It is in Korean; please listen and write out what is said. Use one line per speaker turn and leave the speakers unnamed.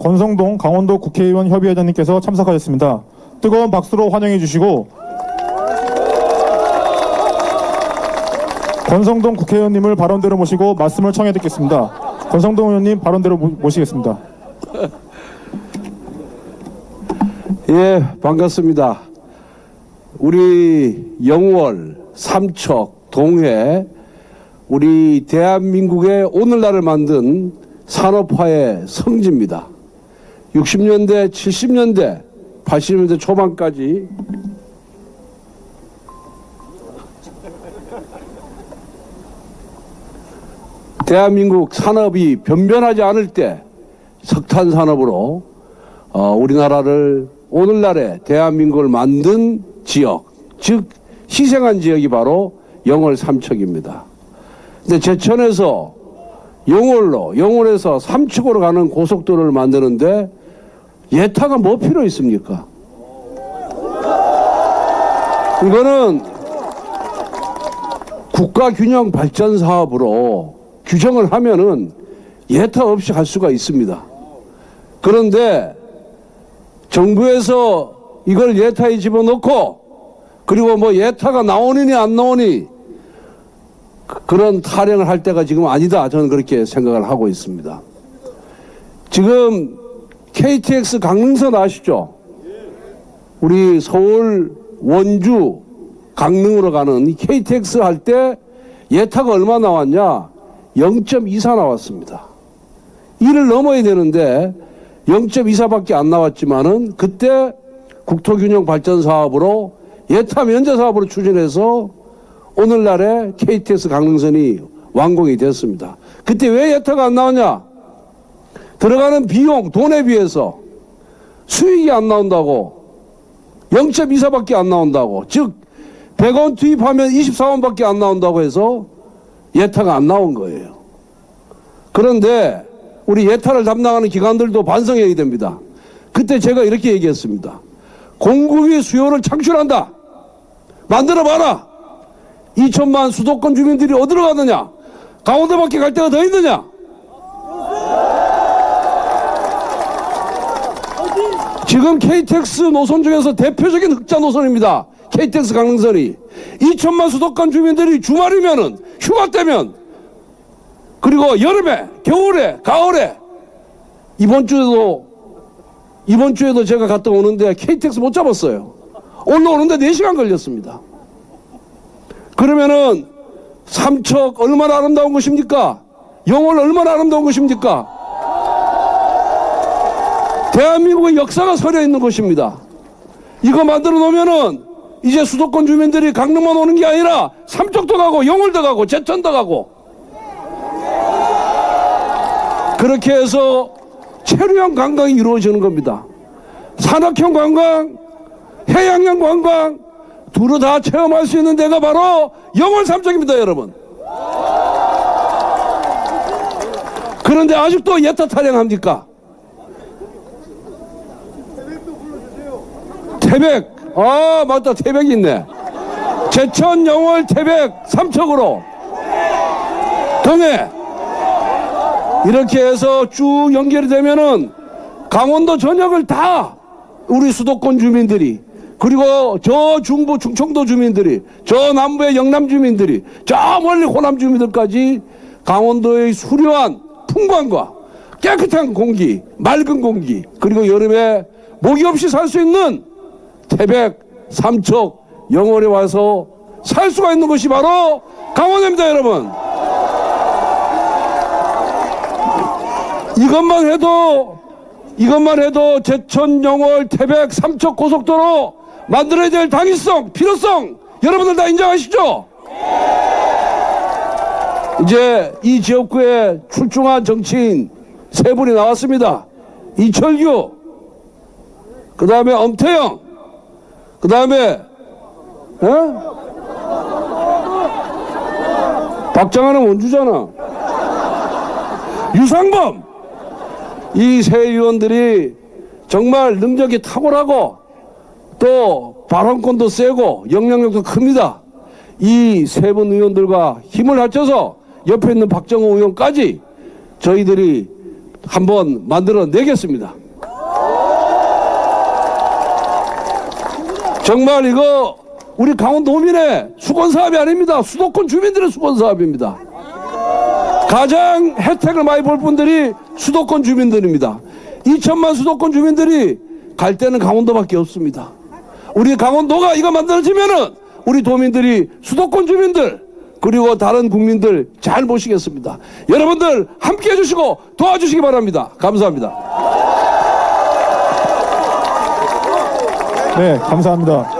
권성동 강원도 국회의원 협의회장님께서 참석하셨습니다. 뜨거운 박수로 환영해 주시고 권성동 국회의원님을 발언대로 모시고 말씀을 청해 듣겠습니다. 권성동 의원님 발언대로 모- 모시겠습니다.
예, 반갑습니다. 우리 영월, 삼척, 동해, 우리 대한민국의 오늘날을 만든 산업화의 성지입니다. 60년대, 70년대, 80년대 초반까지 대한민국 산업이 변변하지 않을 때 석탄 산업으로 어, 우리나라를 오늘날의 대한민국을 만든 지역, 즉 희생한 지역이 바로 영월 삼척입니다. 근데 제천에서 영월로, 영월에서 삼척으로 가는 고속도로를 만드는데 예타가 뭐 필요 있습니까? 이거는 국가균형 발전 사업으로 규정을 하면은 예타 없이 할 수가 있습니다. 그런데 정부에서 이걸 예타에 집어넣고 그리고 뭐 예타가 나오느니 안 나오니 그- 그런 타령을 할 때가 지금 아니다. 저는 그렇게 생각을 하고 있습니다. 지금 KTX 강릉선 아시죠? 우리 서울 원주 강릉으로 가는 이 KTX 할 때 예타가 얼마 나왔냐? 0.24 나왔습니다. 이를 넘어야 되는데 0.24밖에 안 나왔지만은 그때 국토균형 발전 사업으로 예타 면제 사업으로 추진해서 오늘날의 KTX 강릉선이 완공이 됐습니다. 그때 왜 예타가 안 나오냐? 들어가는 비용, 돈에 비해서 수익이 안 나온다고 0.24밖에 안 나온다고 즉 100원 투입하면 24원밖에 안 나온다고 해서 예타가 안 나온 거예요. 그런데 우리 예타를 담당하는 기관들도 반성해야 됩니다. 그때 제가 이렇게 얘기했습니다. 공급이 수요를 창출한다. 만들어 봐라. 2천만 수도권 주민들이 어디로 가느냐? 강원도밖에 갈 데가 더 있느냐? 지금 KTX 노선 중에서 대표적인 흑자 노선입니다. KTX 강릉선이 2천만 수도권 주민들이 주말이면은 휴가 때면 그리고 여름에 겨울에 가을에 이번 주에도 이번 주에도 제가 갔다 오는데 KTX 못 잡았어요. 올라오는데 4시간 걸렸습니다. 그러면은 삼척 얼마나 아름다운 것입니까? 영월 얼마나 아름다운 것입니까? 대한민국의 역사가 서려 있는 것입니다. 이거 만들어 놓으면은 이제 수도권 주민들이 강릉만 오는 게 아니라 삼척도 가고 영월도 가고 제천도 가고 그렇게 해서 체류형 관광이 이루어지는 겁니다. 산악형 관광, 해양형 관광 두루 다 체험할 수 있는 데가 바로 영월 삼척입니다, 여러분. 그런데 아직도 예타 타령합니까? 태백, 아 맞다. 태백이 있네. 제천, 영월, 태백, 삼척으로. 동해. 이렇게 해서 쭉 연결이 되면은 강원도 전역을 다 우리 수도권 주민들이 그리고 저 중부 충청도 주민들이 저 남부의 영남 주민들이 저 멀리 호남 주민들까지 강원도의 수려한 풍광과 깨끗한 공기 맑은 공기 그리고 여름에 모기 없이 살 수 있는 태백 삼척 영월에 와서 살 수가 있는 것이 바로 강원도입니다 여러분 이것만 해도 이것만 해도 제천 영월 태백 삼척 고속도로 만들어야 될 당위성 필요성 여러분들 다 인정하시죠? 이제 이 지역구에 출중한 정치인 세 분이 나왔습니다. 이철규, 그 다음에 엄태영, 그 다음에 박정환은 원주잖아. 유상범 이 세 의원들이 정말 능력이 탁월하고 또 발언권도 세고 영향력도 큽니다. 이 세 분 의원들과 힘을 합쳐서 옆에 있는 박정호 의원까지 저희들이 한번 만들어 내겠습니다. 정말 이거 우리 강원도민의 수건 사업이 아닙니다. 수도권 주민들의 수건 사업입니다. 가장 혜택을 많이 볼 분들이 수도권 주민들입니다. 2천만 수도권 주민들이 갈 때는 강원도밖에 없습니다. 우리 강원도가 이거 만들어지면은 우리 도민들이 수도권 주민들 그리고 다른 국민들 잘 모시겠습니다. 여러분들 함께 해주시고 도와주시기 바랍니다. 감사합니다.
네, 감사합니다.